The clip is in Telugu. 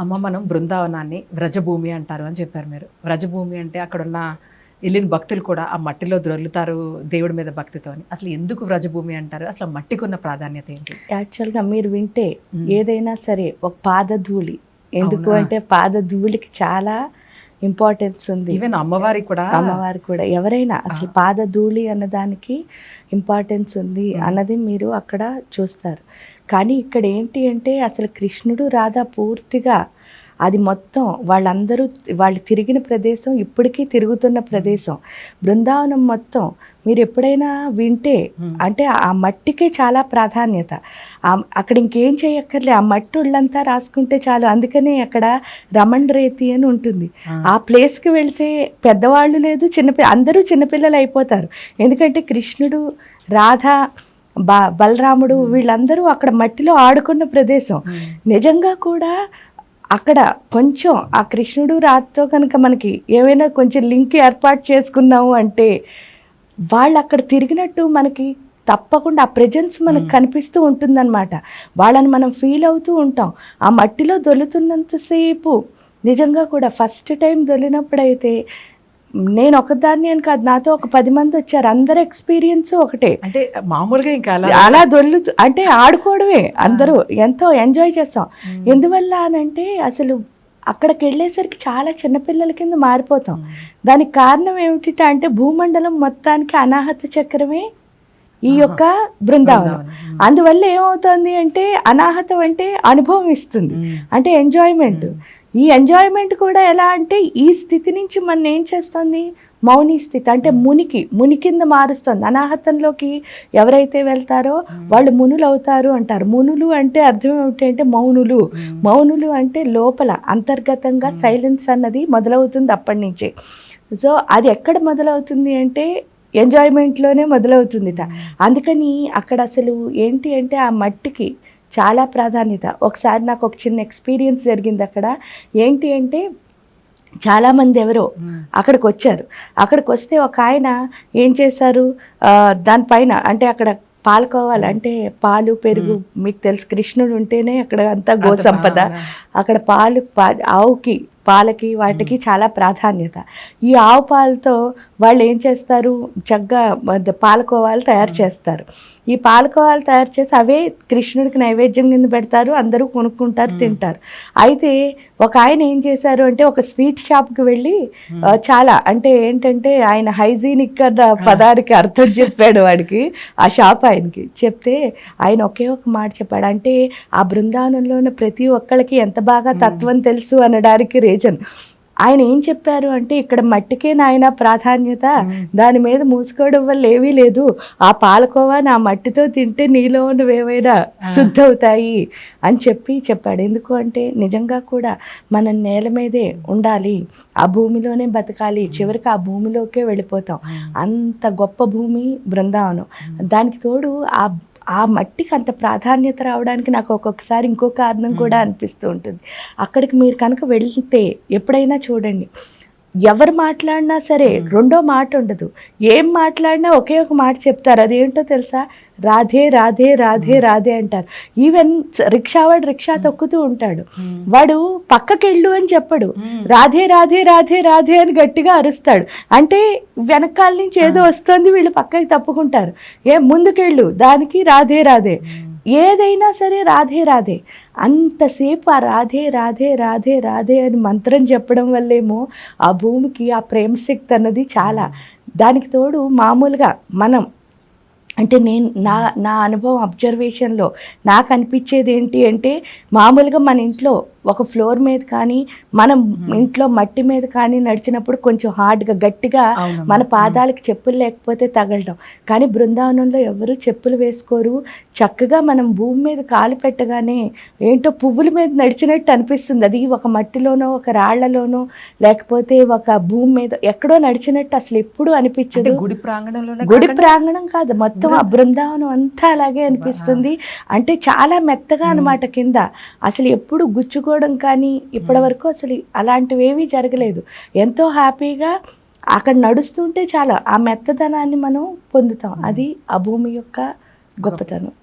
అమ్మ మనం బృందావనాన్ని వ్రజభూమి అంటారు అని చెప్పారు మీరు. వ్రజభూమి అంటే అక్కడ ఉన్న వెళ్ళిన భక్తులు కూడా ఆ మట్టిలో ద్రొల్లుతారు దేవుడి మీద భక్తితో అని. అసలు ఎందుకు వ్రజభూమి అంటారు? అసలు మట్టికి ఉన్న ప్రాధాన్యత ఏంటి? యాక్చువల్గా మీరు వింటే. ఏదైనా సరే ఒక పాదధూళి. ఎందుకు? అంటే పాదధూళికి చాలా ఇంపార్టెన్స్ ఉంది. ఈవెన్ అమ్మవారికి కూడా. అమ్మవారు కూడా. ఎవరైనా అసలు పాదధూళి అన్నదానికి ఇంపార్టెన్స్ ఉంది. అన్నది మీరు అక్కడ చూస్తారు. కానీ ఇక్కడ ఏంటి అంటే అసలు కృష్ణుడు రాధా పూర్తిగా అది మొత్తం వాళ్ళందరూ వాళ్ళు తిరిగిన ప్రదేశం ఇప్పటికీ తిరుగుతున్న ప్రదేశం. బృందావనం మొత్తం మీరు ఎప్పుడైనా వింటే. అంటే ఆ మట్టికే చాలా ప్రాధాన్యత. అక్కడ ఇంకేం చేయక్కర్లే ఆ మట్టి ఒళ్ళంతా రాసుకుంటే చాలు. అందుకనే అక్కడ రమణ్ రేతి అని ఉంటుంది. ఆ. ప్లేస్కి వెళ్తే పెద్దవాళ్ళు లేదు చిన్నపి అందరూ చిన్నపిల్లలు అయిపోతారు. ఎందుకంటే కృష్ణుడు రాధ బా బలరాముడు వీళ్ళందరూ అక్కడ మట్టిలో ఆడుకున్న ప్రదేశం. నిజంగా కూడా అక్కడ కొంచెం ఆ కృష్ణుడు రాధతో కనుక మనకి ఏమైనా కొంచెం లింక్ ఏర్పాటు చేసుకున్నాము అంటే వాళ్ళు అక్కడ తిరిగినట్టు మనకి తప్పకుండా ఆ ప్రెజెన్స్ మనకు. కనిపిస్తూ ఉంటుందన్నమాట వాళ్ళని మనం ఫీల్ అవుతూ ఉంటాం ఆ మట్టిలో దొల్లుతున్నంతసేపు నిజంగా కూడా ఫస్ట్ టైం దొల్లినప్పుడైతే నేను ఒకదాన్ని అని కాదు నాతో ఒక పది మంది వచ్చారు అందరి ఎక్స్పీరియన్స్ ఒకటే అంటే మామూలుగా ఇంకా అలా దొల్లుతూ అంటే ఆడుకోవడమే అందరూ ఎంతో ఎంజాయ్ చేస్తాం. ఎందువల్ల అనంటే అసలు అక్కడికి వెళ్ళేసరికి చాలా చిన్నపిల్లల కింద మారిపోతాం. దానికి కారణం ఏమిటి అంటే భూమండలం మొత్తానికి అనాహత చక్రమే ఈ. యొక్క బృందావనం. అందువల్ల ఏమవుతుంది అంటే అనాహతం అంటే అనుభవం ఇస్తుంది. అంటే ఎంజాయ్మెంట్. ఈ ఎంజాయ్మెంట్ కూడా ఎలా అంటే ఈ స్థితి నుంచి మనం ఏం చేస్తుంది? మౌని స్థితి అంటే మునికి ముని కింద మారుస్తుంది. అనాహతంలోకి ఎవరైతే వెళ్తారో వాళ్ళు మునులు అవుతారు అంటారు. మునులు అంటే అర్థం ఏమిటి అంటే మౌనులు. మ్మ్. మౌనులు అంటే లోపల అంతర్గతంగా. సైలెన్స్ అన్నది మొదలవుతుంది అప్పటి నుంచే. సో అది ఎక్కడ మొదలవుతుంది అంటే ఎంజాయ్మెంట్లోనే మొదలవుతుందిట. అందుకని అక్కడ అసలు ఏంటి అంటే ఆ మట్టికి చాలా ప్రాధాన్యత. ఒకసారి నాకు ఒక చిన్న ఎక్స్పీరియన్స్ జరిగింది అక్కడ. ఏంటి అంటే చాలామంది ఎవరో. అక్కడికి వచ్చారు. అక్కడికి వస్తే ఒక ఆయన ఏం చేశారు? దానిపైన అంటే అక్కడ పాలుకోవాలి అంటే పాలు పెరుగు మీకు తెలుసు కృష్ణుడు ఉంటేనే అక్కడ అంతా గో సంపద. అక్కడ పాలు పా- ఆవుకి పాలకి వాటికి చాలా ప్రాధాన్యత. ఈ ఆవు పాలతో వాళ్ళు ఏం చేస్తారు? చక్కగా పాలకోవాలు తయారు చేస్తారు. ఈ పాలకోవాలు తయారు చేసి అవే కృష్ణుడికి నైవేద్యం కింద పెడతారు అందరూ కొనుక్కుంటారు. తింటారు అయితే ఒక ఆయన ఏం చేశారు అంటే ఒక స్వీట్ షాప్కి వెళ్ళి చాలా అంటే ఏంటంటే ఆయన హైజీనిక్ అన్న పదానికి అర్థం చెప్పాడు వాడికి ఆ షాప్ ఆయనకి చెప్తే ఆయన ఒకే ఒక మాట చెప్పాడు అంటే ఆ బృందావనంలో ఉన్న ప్రతి ఒక్కళ్ళకి ఎంత బాగా. తత్వం తెలుసు అనడానికి రీజన్ ఆయన ఏం చెప్పారు అంటే ఇక్కడ మట్టికే నాయన ప్రాధాన్యత. దాని మీద మూసుకోవడం వల్ల ఏమీ లేదు. ఆ పాలకోవా నా మట్టితో తింటే నీలో ఉన్నవి ఏమైనా ఆ. శుద్ధవుతాయి అని చెప్పి చెప్పాడు. ఎందుకు అంటే నిజంగా కూడా మనం నేల మీదే ఉండాలి. ఆ భూమిలోనే బతకాలి. చివరికి ఆ భూమిలోకే వెళ్ళిపోతాం. అంత గొప్ప భూమి బృందావనం. దానికి తోడు ఆ ఆ మట్టికి అంత ప్రాధాన్యత రావడానికి నాకు ఒక్కొక్కసారి ఇంకో కారణం కూడా. అనిపిస్తూ ఉంటుంది అక్కడికి మీరు కనుక వెళ్తే ఎప్పుడైనా చూడండి ఎవరు మాట్లాడినా సరే. రెండో మాట ఉండదు. ఏం మాట్లాడినా ఒకే ఒక మాట చెప్తారు. అదేంటో తెలుసా? రాధే రాధే రాధే. రాధే అంటారు. ఈవెన్ రిక్షా వాడు రిక్షా తొక్కుతూ ఉంటాడు. వాడు పక్కకెళ్ళు అని చెప్పడు. రాధే రాధే రాధే రాధే అని గట్టిగా అరుస్తాడు. అంటే వెనకాల నుంచి ఏదో వస్తుంది వీళ్ళు పక్కకి తప్పుకుంటారు. ఏ ముందుకెళ్ళు. దానికి రాధే రాధే. ఏదైనా సరే రాధే రాధే. అంతసేపు ఆ రాధే రాధే రాధే రాధే అని మంత్రం చెప్పడం వల్లేమో ఆ భూమికి ఆ ప్రేమ శక్తి అన్నది చాలా. దానికి తోడు మామూలుగా మనం అంటే నేను నా నా అనుభవం అబ్జర్వేషన్లో నాకు అనిపించేది ఏంటి అంటే మామూలుగా మన ఇంట్లో ఒక ఫ్లోర్ మీద కానీ మనం. ఇంట్లో మట్టి మీద కానీ నడిచినప్పుడు కొంచెం హార్డ్గా గట్టిగా. మన పాదాలకి చెప్పులు లేకపోతే తగలడం. కానీ బృందావనంలో ఎవరు చెప్పులు వేసుకోరు. చక్కగా మనం భూమి మీద కాలు పెట్టగానే ఏంటో పువ్వుల మీద నడిచినట్టు అనిపిస్తుంది. అది ఒక మట్టిలోనో ఒక రాళ్ళలోనో లేకపోతే ఒక భూమి మీద ఎక్కడో నడిచినట్టు అసలు ఎప్పుడూ అనిపించదు. గుడి ప్రాంగణంలోనే గుడి ప్రాంగణం కాదు. మొత్తం ఆ బృందావనం అంతా అలాగే అనిపిస్తుంది. అంటే చాలా మెత్తగా మ్మ్. అన్నమాట కింద. అసలు ఎప్పుడు గుచ్చుకోవడం కానీ ఇప్పటి వరకు అసలు అలాంటివి ఏమీ జరగలేదు. ఎంతో హ్యాపీగా అక్కడ నడుస్తుంటే చాలా ఆ మెత్తదనాన్ని మనం పొందుతాం. అది ఆ భూమి యొక్క గొప్పతనం.